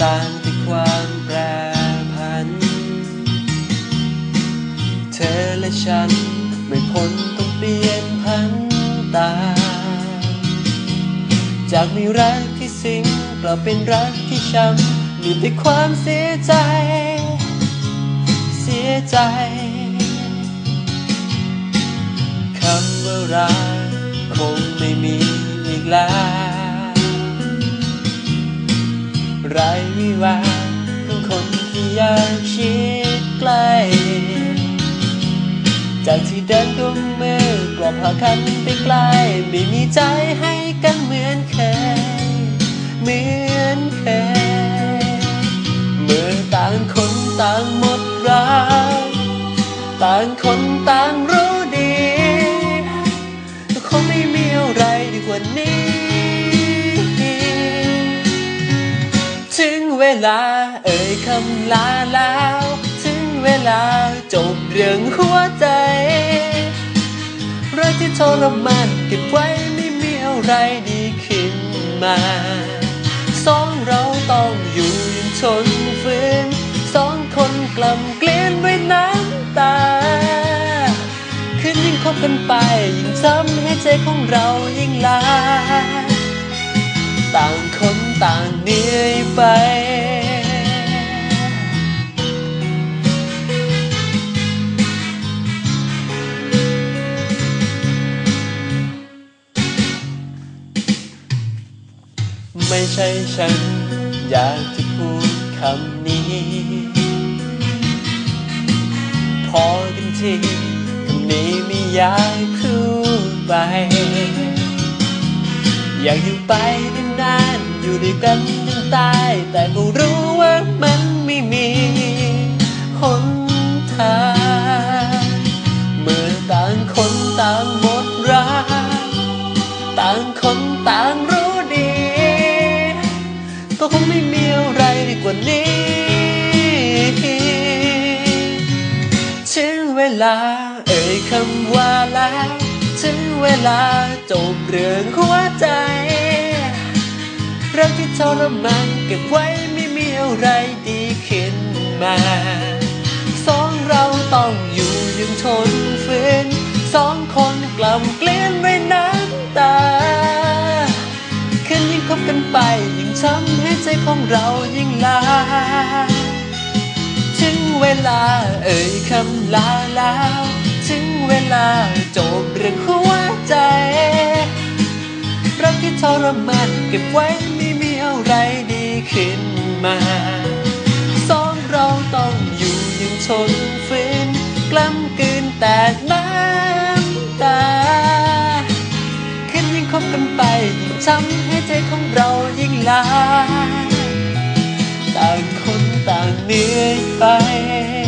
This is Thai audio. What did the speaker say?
โลกที่หมุนสร้างแต่ความแปรผัน เธอและฉันไม่พ้นต้องเปลี่ยนพันตา จากมีรักที่สิงกลับเป็นรักที่ช้ำมีแต่ความเสียใจ เสียใจคำว่ารักคงไม่มีอีกแล้ว ไรวิวาของคนที่อยากชิดใกล้ จากที่เดินกุมมือกลอบหาคันไปไกล ไม่มีใจให้กันเหมือนเคย เหมือนเคย เมื่อต่างคนต่างหมดรัก ต่างคนต่างรู้ ลา เอ่ยคำลาแล้ว ถึงเวลาจบเรื่องหัวใจ รักที่ทรมานเก็บไว้ไม่มีอะไรดีขึ้นมา สองเราต้องอยู่ยังทนฝืนสองคนกล่ำเกลียนด้วยน้ำตาคืนยิ่งคบกันไป ยิ่งซ้ำให้ใจของเรายิ่งลาต่างคนต่างเหนื่อยไป ใช่ฉัน อยากจะพูดคำนี้ พอกันทีคำนี้ไม่อยากพูดไป อยากอยู่ไปนานๆอยู่ด้วยกันจนตาย แต่ก็รู้ว่ามันไม่มีหนทางเมื่อต่างคนต่างหมดรัก ต่างคนต่างรู้ ก็คงไม่มีอะไรดีกว่านี้ ถึงเวลาเอ่ยคำว่าแล้ว ถึงเวลาจบเรื่องหัวใจรักที่ทรมานเก็บไว้ไม่มีอะไรดีขึ้นมาสองเราต้องอยู่ยังทนฝืนสองคนกล่ำเกลียนด้วยน้ำตาคืนยิ่งคบกันไปยิ่งช้ำ ใจของเรายิ่งลา ถึงเวลาเอ่ยคำลาแล้ว ถึงเวลาจบเรื่องหัวใจ รักที่ทรมานเก็บไว้ไม่มีอะไรดีขึ้นมา ลา